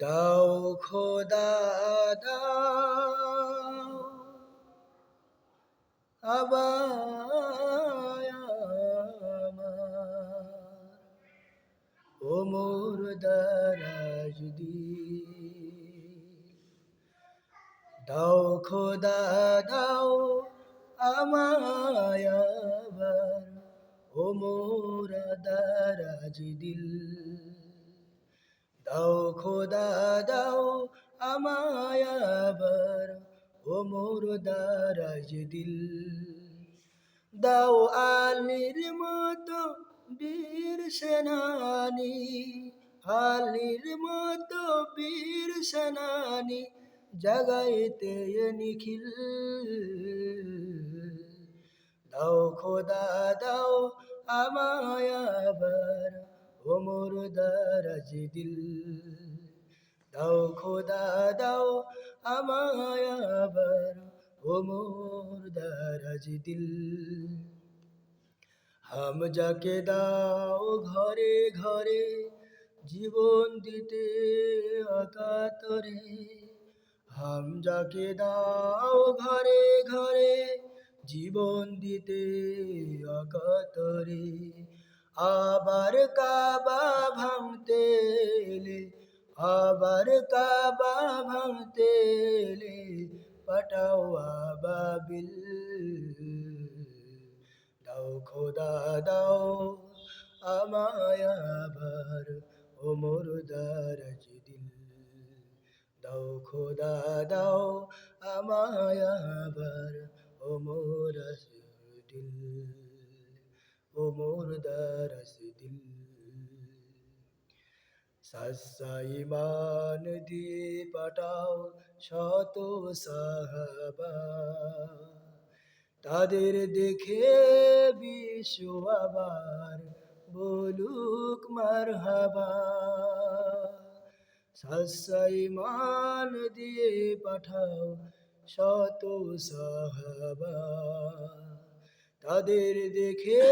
দাও খোদা, দাও। আবার ও মোর দারাজ দাও খোদা, দাও আমায় আবার ও মোর দারাজ দিল। দাও, খোদা দাও আমায় আবার, ও মোর দারাজ দিল। দাও আলির মতো বীর সেনানি, আলির মতো বীর সেনানি জাগাইতে নিখিল। দাও, খোদা দাও আমায় ও মোর দারাজ দিল। দাও খোদা, দাও আমায় আবার ও মোর দারাজ দিল। হাম যাকে দাও ঘরে ঘরে জীবন দিতে অকাতরে হাম যাকে দাও ঘরে ঘরে জীবন দিতে অকাতরে আবার কাবা ভাঙতে এলে, আবার কাবা ভাঙতে এলে, পাঠাও আবাবিল। দাও খোদা, দাও আমায় আবার, ও মোর দারাজ দিল দাও খোদা, দাও আমায় আবার, ও মোর সাসা ইমান দিয়ে পাঠাও শত সাহাবা। তাদের দেখে বিশ্ব বলুক মারহাবা। সাসা ইমান দিয়ে পাঠাও শত সাহাবা। তাদের দেখে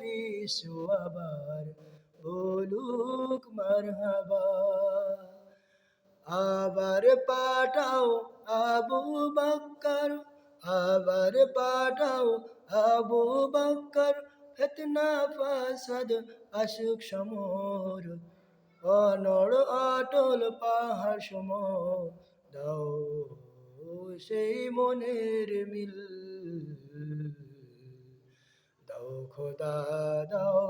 বিশ্ব আবার বলুক মারহাবা, আবার পাঠাও আবু বক্কর, আবার পাঠাও আবু বক্কর, ফেতনা ফাসাদ আশুক সমর, অনড় অটল পাহাড় সম দাও সেই মনের মিল, দাও খোদা, দাও